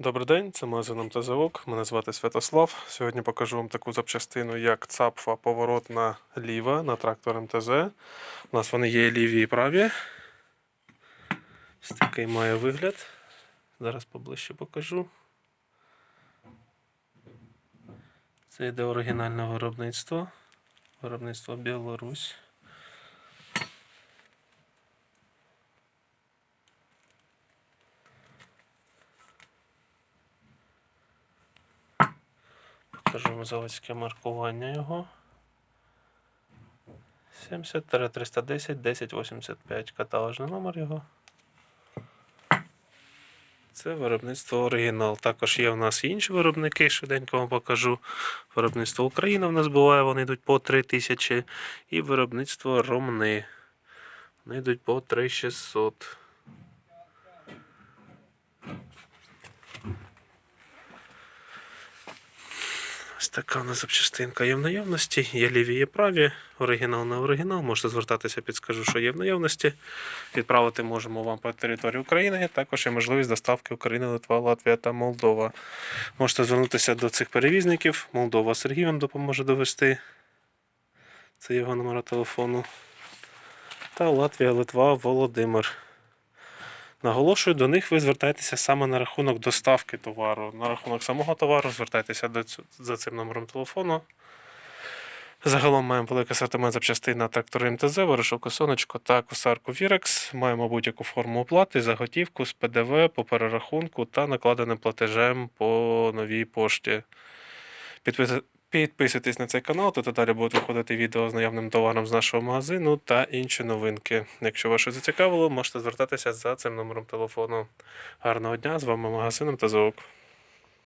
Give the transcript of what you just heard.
Добрий день, це магазин МТЗОК. Мене звати Святослав. Сьогодні покажу вам таку запчастину, як цапфа поворотна ліва на трактор МТЗ. У нас вони є ліві і праві. Ось такий має вигляд. Зараз поближче покажу. Це йде оригінальне виробництво. Виробництво Білорусь. Покажу заводське маркування його. 70-310 1085 каталожний номер його. Це виробництво оригінал. Також є у нас інші виробники, швиденько вам покажу. Виробництво Україна в нас буває, вони йдуть по 3000. І виробництво Ромни. Вони йдуть по 3600. Така у нас запчастинка є в наявності. Є ліві, є праві. Оригінал на оригінал. Можете звертатися, підскажу, що є в наявності. Відправити можемо вам по території України. Також є можливість доставки України, Литва, Латвія та Молдова. Можете звернутися до цих перевізників. Молдова Сергій вам допоможе довести. Це його номер телефону. Та Латвія, Литва, Володимир. Наголошую, до них ви звертаєтеся саме на рахунок доставки товару. На рахунок самого товару звертайтеся до за цим номером телефону. Загалом маємо великий асортимент запчастин на трактори МТЗ, вирішовку сонечко та косарку Вірекс. Маємо будь-яку форму оплати за готівку з ПДВ по перерахунку та накладеним платежем по новій пошті. Підпис- Підписуйтесь на цей канал, тут далі будуть виходити відео з наявним товаром з нашого магазину та інші новинки. Якщо вас щось зацікавило, можете звертатися за цим номером телефону. Гарного дня! З вами магазином та МТЗОК.